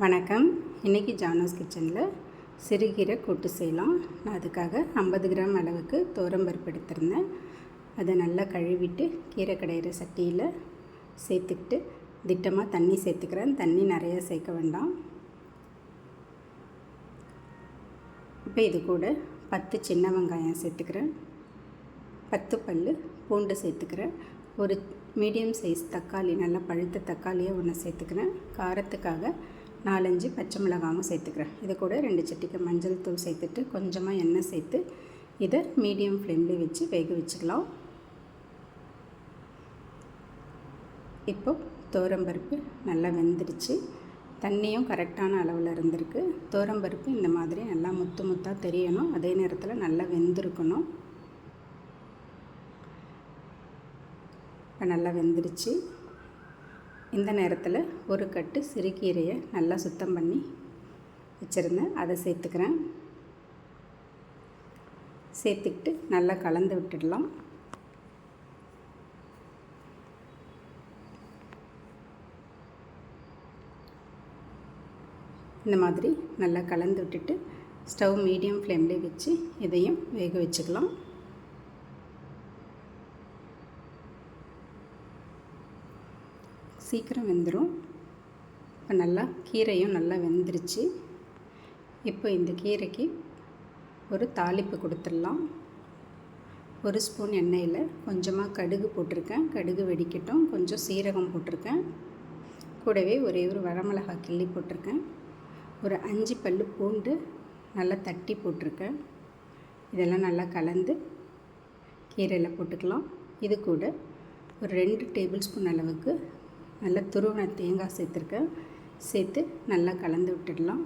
வணக்கம். இன்றைக்கி ஜானோஸ் கிச்சனில் சிறுகீரை கூட்டு செய்யலாம். நான் அதுக்காக ஐம்பது கிராம் அளவுக்கு துவரம்பருப்பு எடுத்திருந்தேன். அதை நல்லா கழுவிட்டு கீரை கடையிற சட்டியில் சேர்த்துக்கிட்டு திட்டமாக தண்ணி சேர்த்துக்கிறேன். தண்ணி நிறைய சேர்க்க வேண்டாம். இப்போ இது கூட பத்து சின்ன வெங்காயம் சேர்த்துக்கிறேன். பத்து பல் பூண்டு சேர்த்துக்கிறேன். ஒரு மீடியம் சைஸ் தக்காளி நல்லா பழுத்த தக்காளியை ஒன்று சேர்த்துக்கிறேன். காரத்துக்காக நாலஞ்சு பச்சை மிளகாவும் சேர்த்துக்கிறேன். இது கூட ரெண்டு சட்டிக்கு மஞ்சள் தூள் சேர்த்துட்டு கொஞ்சமாக எண்ணெய் சேர்த்து இதை மீடியம் ஃப்ளேம்லேயே வச்சு வேக வச்சுக்கலாம். இப்போ தோரம்பருப்பு நல்லா வெந்துடுச்சு. தண்ணியும் கரெக்டான அளவில் இருந்திருக்கு. தோரம்பருப்பு இந்த மாதிரி நல்லா முத்து முத்தாக தெரியணும். அதே நேரத்தில் நல்லா வெந்திருக்கணும். இப்போ நல்லா வெந்துடுச்சு. இந்த நேரத்தில் ஒரு கட்டு சிறுகீரையை நல்லா சுத்தம் பண்ணி வச்சுருந்தேன். அதை சேர்த்துக்கிறேன். சேர்த்துக்கிட்டு நல்லா கலந்து விட்டுடலாம். இந்த மாதிரி நல்லா கலந்து விட்டுட்டு ஸ்டவ் மீடியம் ஃப்ளேம்லேயே வச்சு இதையும் வேக வச்சுக்கலாம். சீக்கிரம் வெந்துடும் இப்போ நல்லா கீரையும் நல்லா வெந்துருச்சு. இப்போ இந்த கீரைக்கு ஒரு தாளிப்பு கொடுத்துடலாம். ஒரு ஸ்பூன் எண்ணெயில் கொஞ்சமாக கடுகு போட்டிருக்கேன். கடுகு வெடிக்கட்டும். கொஞ்சம் சீரகம் போட்டிருக்கேன். கூடவே ஒரே ஒரு வரமிளகா கிள்ளி போட்டிருக்கேன். ஒரு அஞ்சு பல் பூண்டு நல்லா தட்டி போட்டிருக்கேன். இதெல்லாம் நல்லா கலந்து கீரையில் போட்டுக்கலாம். இது கூட ஒரு ரெண்டு டேபிள் ஸ்பூன் அளவுக்கு நல்லா துருவின தேங்காய் சேர்த்துருக்கேன் சேர்த்து நல்லா கலந்து விட்டுடலாம்.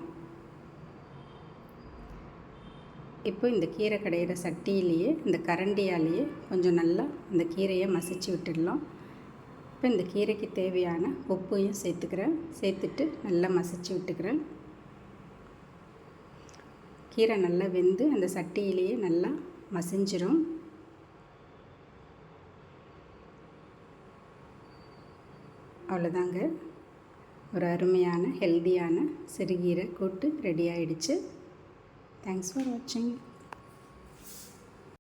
இப்போ இந்த கீரை கடையிற சட்டியிலேயே இந்த கரண்டியாலேயே கொஞ்சம் நல்லா இந்த கீரையை மசிச்சு விட்டுடலாம். இப்போ இந்த கீரைக்கு தேவையான உப்பையும் சேர்த்துக்கிறேன். சேர்த்துட்டு நல்லா மசிச்சு விட்டுக்கிறேன். கீரை நல்லா வெந்து அந்த சட்டியிலேயே நல்லா மசிஞ்சிரும். அவ்வளோதாங்க. ஒரு அருமையான ஹெல்த்தியான சிறுகீரை கூட்டு ரெடி ஆயிடுச்சு. தேங்க்ஸ் ஃபார் வாட்சிங்